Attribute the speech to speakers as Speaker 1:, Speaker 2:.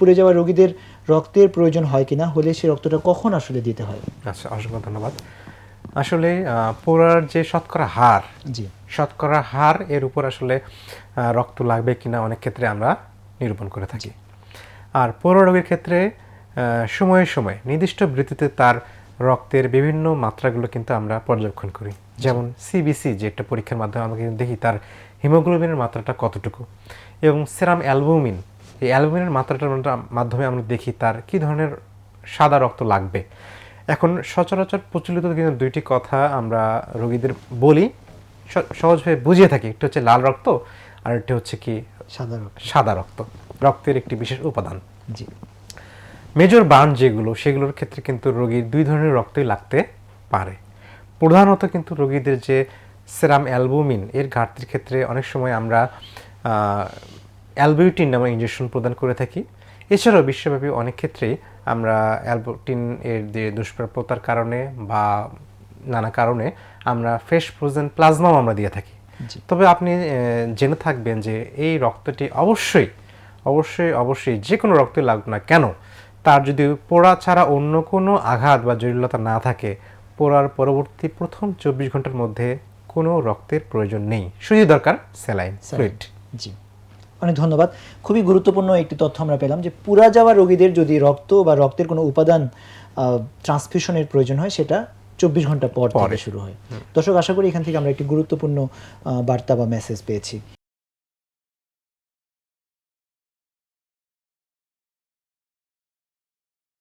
Speaker 1: পুড়ে যাওয়া রোগীদের রক্তের প্রয়োজন হয় কিনা হলে সে রক্তটা কখন আসলে দিতে হয়?
Speaker 2: আচ্ছা অসংখ্য ধন্যবাদ। আসলে পোড়ার যে শতকরা হার
Speaker 1: জি।
Speaker 2: শতকরা হার এর উপর আসলে রক্ত লাগবে কিনা অনেক ক্ষেত্রে আমরা নিরূপণ করে থাকি। আর পোড়া রোগের ক্ষেত্রে সময়ে সময়ে নির্দিষ্ট বৃত্তিতে তার রক্তের বিভিন্ন মাত্রাগুলো কিন্তু আমরা পর্যবেক্ষণ করি। যেমন সিবিসি যে একটা পরীক্ষার মাধ্যমে আমরা কিন্তু দেখি তার হিমোগ্লোবিনের মাত্রাটা কতটুকু। এবং সেরাম অ্যালবুমিন এই অ্যালবুমিনের মাত্রাটার মাধ্যমে আমরা দেখি তার কি ধরনের সাদা রক্ত লাগবে। এখন সচরাচর প্রচলিত কিন্তু দুইটি কথা আমরা রোগীদের বলি। সহজভাবে বুঝিয়ে থাকি। একটা হচ্ছে লাল রক্ত আর একটা হচ্ছে কি
Speaker 1: সাদা রক্ত।
Speaker 2: সাদা রক্ত। রক্তের একটি বিশেষ উপাদান।
Speaker 1: জি।
Speaker 2: মেজর বার্ন যেগুলো সেগুলোর ক্ষেত্রে কিন্তু রোগীর দুই ধরনের রক্তই লাগতে পারে। প্রধানত কিন্তু রোগীদের যে সেরাম অ্যালবুমিন এর ঘাটতির ক্ষেত্রে অনেক সময় আমরা অ্যালবিউটিন নামে ইঞ্জেকশন প্রদান করে থাকি। এছাড়াও বিশ্বব্যাপী অনেক ক্ষেত্রেই আমরা অ্যালবুটিন এর যে দুষ্প্রাপ্যতার কারণে বা নানা কারণে আমরা ফ্রেশ ফ্রোজেন প্লাজমাও আমরা দিয়ে থাকি। তবে আপনি জেনে থাকবেন যে এই রক্তটি অবশ্যই অবশ্যই অবশ্যই যে কোনো রক্তই লাগুক না কেন তার যদি পোড়া ছাড়া অন্য কোনো আঘাত বা জটিলতা না থাকে পোড়ার পরবর্তী প্রথম চব্বিশ ঘণ্টার মধ্যে কোনো রক্তের প্রয়োজন নেই। শুধু দরকার স্যালাইন। ফ্লুইড।
Speaker 1: জি। অনেক ধন্যবাদ। খুবই গুরুত্বপূর্ণ একটি তথ্য আমরা পেলাম যে পুরা যাওয়া রোগীদের যদি রক্ত বা রক্তের কোনো উপাদান ট্রান্সফিউশনের প্রয়োজন হয় সেটা চব্বিশ ঘণ্টা পর থেকে শুরু হয়। দর্শক আশা করি এখান থেকে আমরা একটি গুরুত্বপূর্ণ আহ, বার্তা বা মেসেজ পেয়েছি।